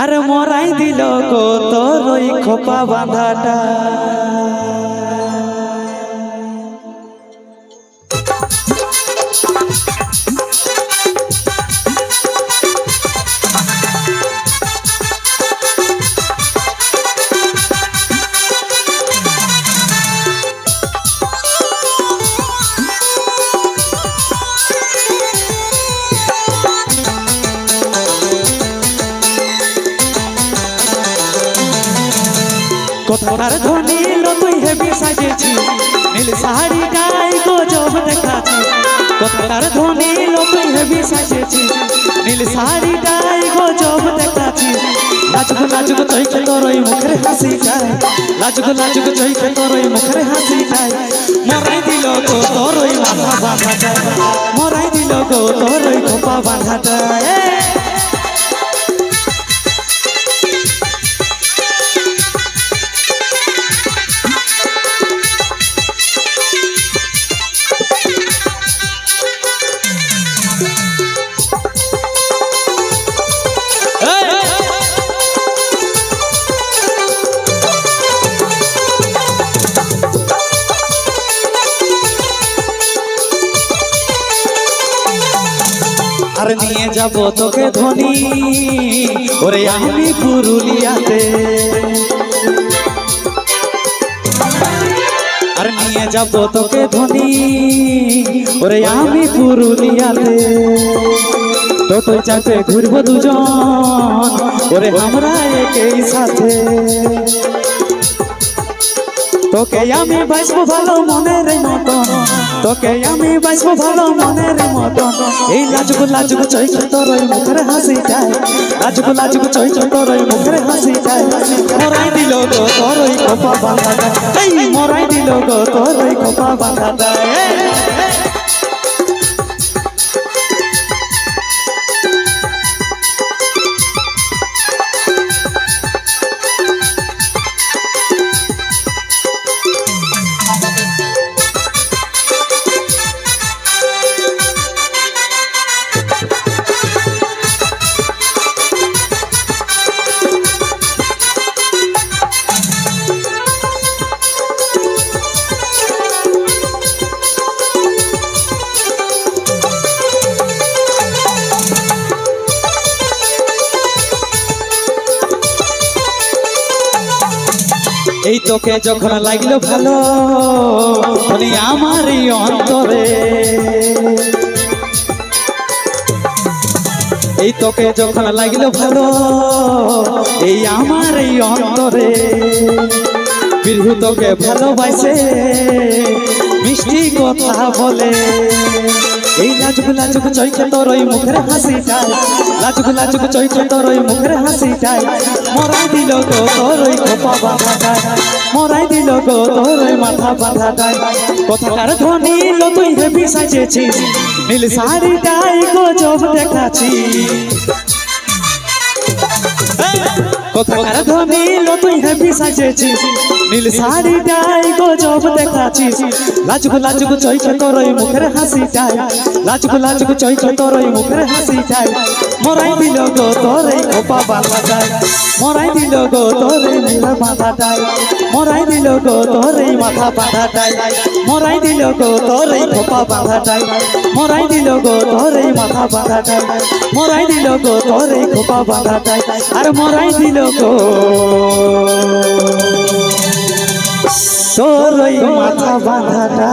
আর মরাই দিল গো তোর খোপা বাঁধাটা। কোথাকার ধনী তুই হেবি সাজেছি। নীল শাড়ি গাই গজব দেখাছি কোথাকার ধনী তুই হেবি সাজেছি। নীল শাড়ি গাই গজব দেখাছি লাজুক লাজুক চৈকে তোর ওই মুখের হাসি যায় লাজুক লাজুক চৈকে তোর ওই মুখের হাসি যায় মরাই দিল গো তোর ওই মাথা বাঁধা যায় মরাই দিল গো তোর খোপা বাঁধা যায় আর নিয়ে যাব তোকে ধনী। ওরে আমি পুরুলিয়াতে। আর নিয়ে যাব তোকে ধনী। ওরে আমি পুরুলিয়াতে। টোটো চাপে ঘুরবো দুজন। ওরে আমরা একই সাথে। তোকে আমি বাঁচবো ভালো মনের মতন। তোকে আমি বাঁচবো ভালো মনের মতন। এই লাজুক লাজুক চৈক তোর মুখের হাসি যায় লাজুক লাজুক চৈক তোর মুখের হাসি যায় মরাই দিল গো তোর খোপা বাঁধা দেয় মরাই দিল গো তোর খোপা বাঁধা যায় এই তোকে যখন লাগল ভালো আমার এই অন্তরে। এই তোকে যখন লাগল ভালো, এই আমার এই অন্তরে। বিরহু তোকে ভালোবাসে, মিষ্টি কথা বলে। এই লাজুক লাজুক চৈকে তোর ওই মুখের হাসি যায় লাজুক লাজুক চৈকে তোর ওই মুখের হাসি যায় মরাই দিল গো তোরই খোপা বাঁধা যায় মরাই দিল গো তোরই মাথা বাঁধা যায় কোথাকার ধ্বনি লো তুই হেবি সাজেছিস। নীল শাড়িটাই গজব দেখাছি কোথাকার ধনী তুই হেবি সাজেছিস নীল শাড়িটাই গজব দেখাছিস লাজুক লাজুক চৈকে তোর ওই মুখের হাসি যায় লাজুক লাজুক চৈকে তোর ওই মুখের হাসি যায় মরাই দিল গো তোর বাঁধা যায় মরাই দিল গো তোর নীলা মাথা যায় মরাই দিল গো তোর মাথা বাঁধা যায় মরাই দিল গো তোর এই খোপা বাঁধা যায় মরাই দিল গো তোর মাথা বাঁধা মরাই দিল গো তোর এই খোপা আর মরাই দিল গো তোর মাথা বাঁধাটা